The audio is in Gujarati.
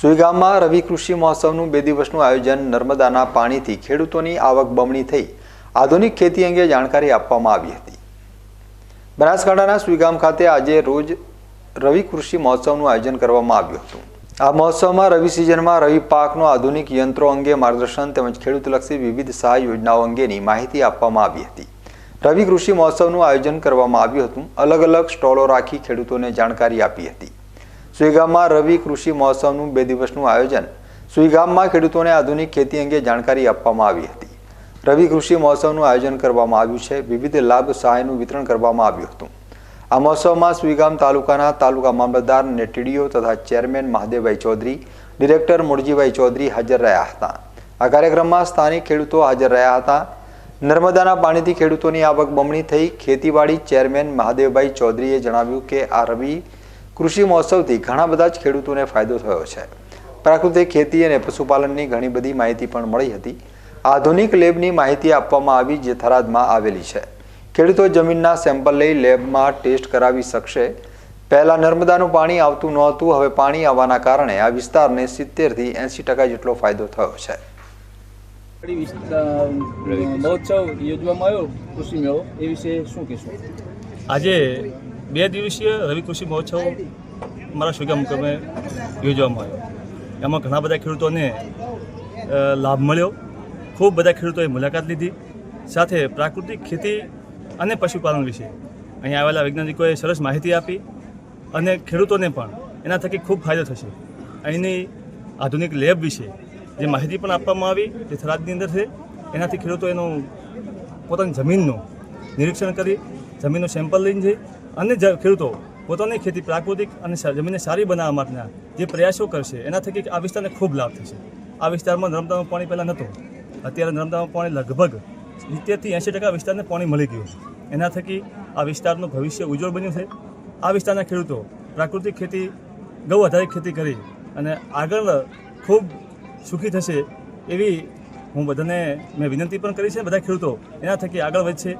સુઈગામમાં રવિ કૃષિ મહોત્સવનું બે દિવસનું આયોજન નર્મદાના પાણીથી ખેડૂતોની આવક બમણી થઈ. આધુનિક ખેતી અંગે જાણકારી આપવામાં આવી હતી. બનાસકાંઠાના સુઈગામ ખાતે આજે રોજ રવિ કૃષિ મહોત્સવનું આયોજન કરવામાં આવ્યું હતું. આ મહોત્સવમાં રવિ સિઝનમાં રવિ પાકનો આધુનિક યંત્રો અંગે માર્ગદર્શન તેમજ ખેડૂતલક્ષી વિવિધ સહાય યોજનાઓ અંગેની માહિતી આપવામાં આવી હતી. રવિ કૃષિ મહોત્સવનું આયોજન કરવામાં આવ્યું હતું. અલગ અલગ સ્ટોલો રાખી ખેડૂતોને જાણકારી આપી હતી. સુઈગામમાં રવિ કૃષિ મહોત્સવનું બે દિવસનું આયોજન. સુઈગામમાં ખેડૂતોને આધુનિક ખેતી અંગે જાણકારી આપવામાં આવી હતી. રવિ કૃષિ મહોત્સવનું આયોજન કરવામાં આવ્યું છે, વિવિધ લાભ સહાયનું વિતરણ કરવામાં આવ્યું હતું. આ મહોત્સવમાં સુઈગામ તાલુકાના તાલુકા મામલતદાર અને ટીડીઓ તથા ચેરમેન મહાદેવભાઈ ચૌધરી, ડિરેક્ટર મુરજીભાઈ ચૌધરી હાજર રહ્યા હતા. આ કાર્યક્રમમાં સ્થાનિક ખેડૂતો હાજર રહ્યા હતા. નર્મદાના પાણીથી ખેડૂતોની આવક બમણી થઈ. ખેતીવાડી ચેરમેન મહાદેવભાઈ ચૌધરીએ જણાવ્યું કે આ રવિ કૃષિ મહોત્સવથી ઘણા બધા જ ખેડૂતોને ફાયદો થયો છે. પ્રાકૃતિક ખેતી અને પશુપાલનની ઘણી બધી માહિતી પણ મળી હતી. આધુનિક લેબની માહિતી આપવામાં આવી જે થરાદમાં આવેલી છે. ખેડૂતો જમીનના સેમ્પલ લઈ લેબમાં ટેસ્ટ કરાવી શકશે. પહેલાં નર્મદાનું પાણી આવતું નહોતું હવે પાણી આવવાના કારણે આ વિસ્તારને સિત્તેરથી એંસી ટકા જેટલો ફાયદો થયો છે. મહોત્સવ યોજવામાં આવ્યો કૃષિ મેળો એ વિશે શું કહેશો? આજે બે દિવસીય રવિ કૃષિ મહોત્સવ મારા સુગા મુકમે યોજવામાં આવ્યો. એમાં ઘણા બધા ખેડૂતોને લાભ મળ્યો. ખૂબ બધા ખેડૂતોએ મુલાકાત લીધી. સાથે પ્રાકૃતિક ખેતી અને પશુપાલન વિશે અહીં આવેલા વૈજ્ઞાનિકોએ સરસ માહિતી આપી અને ખેડૂતોને પણ એના થકી ખૂબ ફાયદો થશે. અહીંની આધુનિક લેબ વિશે જે માહિતી પણ આપવામાં આવી, જે થરાદની અંદર છે, એનાથી ખેડૂતો એનું પોતાની જમીનનું નિરીક્ષણ કરી, જમીનનું સેમ્પલ લઈને જઈ અને ખેડૂતો પોતાની ખેતી પ્રાકૃતિક અને જમીનને સારી બનાવવા માટેના જે પ્રયાસો કરશે, એના થકી આ વિસ્તારને ખૂબ લાભ થશે. આ વિસ્તારમાં નર્મદાનું પાણી પહેલાં નહોતું. અત્યારે નર્મદાનું પાણી લગભગ સિત્તેરથી એંશી ટકા વિસ્તારને પાણી મળી ગયું એના થકી આ વિસ્તારનું ભવિષ્ય ઉજ્જવળ બન્યું છે. આ વિસ્તારના ખેડૂતો પ્રાકૃતિક ખેતી, ગૌ આધારિત ખેતી કરી અને આગળ ખૂબ સુખી થશે એવી હું બધાને મેં વિનંતી પણ કરી છે બધા ખેડૂતો એના થકી આગળ વધશે.